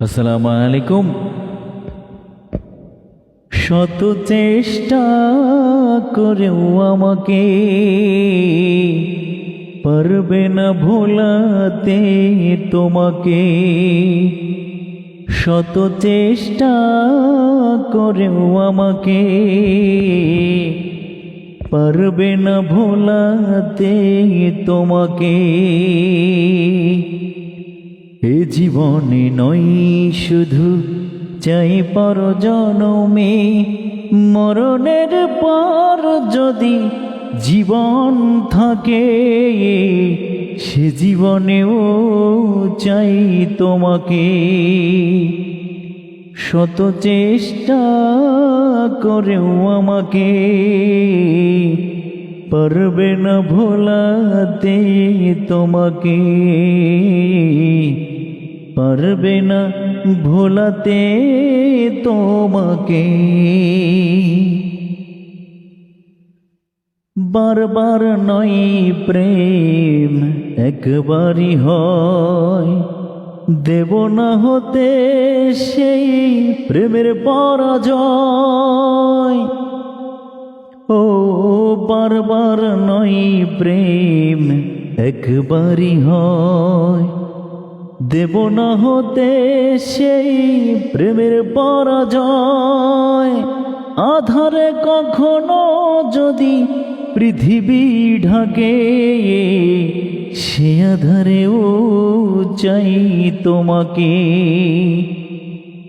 আসসালামু আলাইকুম শত চেষ্টা করেও আমাকে পারবে না ভোলাতে তোমাকে। শত চেষ্টা করেও আমাকে পারবে না ভোলাতে তোমাকে। এ জীবনে নই শুধু চাই পর জনমে মরণের পর যদি জীবন থাকে, সে জীবনেও চাই তোমাকে। শত চেষ্টা করেও আমাকে পারবে না ভোলাতে তোমাকে। পারবে না ভোলাতে তোমাকে। বারবার নয় প্রেম, একবারই হয়। দেব না হতে সেই প্রেমের পরাজয়। ও, বারবার নয় প্রেম, একবারই হয়। দেব না হতে সেই প্রেমের পরাজয়। আধারে কখনো যদি পৃথিবী ঢাকে, সে আধারেও চাই তোমাকে।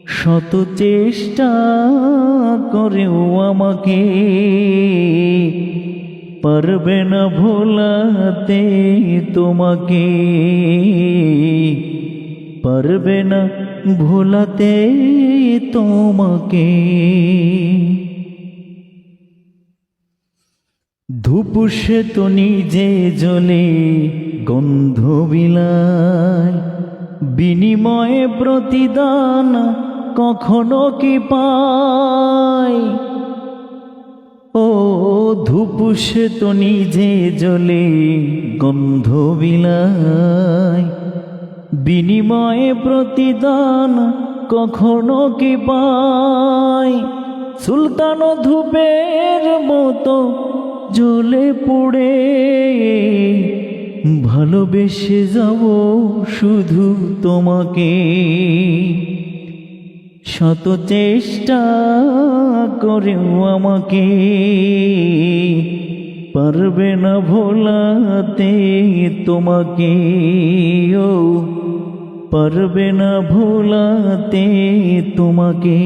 শত চেষ্টা করেও আমাকে পারবে না ভোলাতে তোমাকে। পারবে না ভোলাতে তোমাকে। ধূপ সে তো নিজে জ্বলে গন্ধ বিলায়। বিনিময়ে প্রতিদান কখনো কি পায়? ও ধূপ সে তো নিজে জ্বলে গন্ধ বিলায়। বিনিময়ে প্রতিদান কখনো কি পায় সুলতান ধূপের মতো জ্বলে পুড়ে, ভালোবেসে যাব শুধু তোমাকে। শত চেষ্টা করেও আমাকে পারবে না ভোলাতে তোমাকে ও পারবে না ভোলাতে তোমাকে।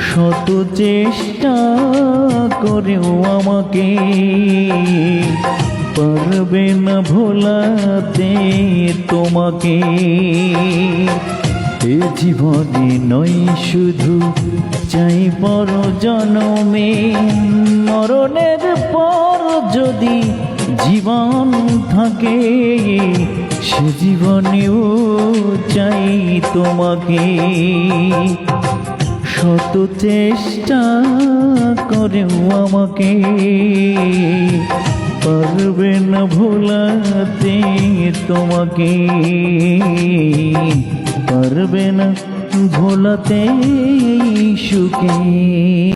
শত চেষ্টা করেও আমাকে। পারবে না ভোলাতে তোমাকে। এ জীবনে নয় শুধু, চাই পর জনমে। মরণের পর যদি জীবন থাকে, সে জীবনেও চাই তোমাকে। শত চেষ্টা করেও আমাকে পারবে না ভোলাতে তোমাকে। পারবে না ভোলাতে সুখে।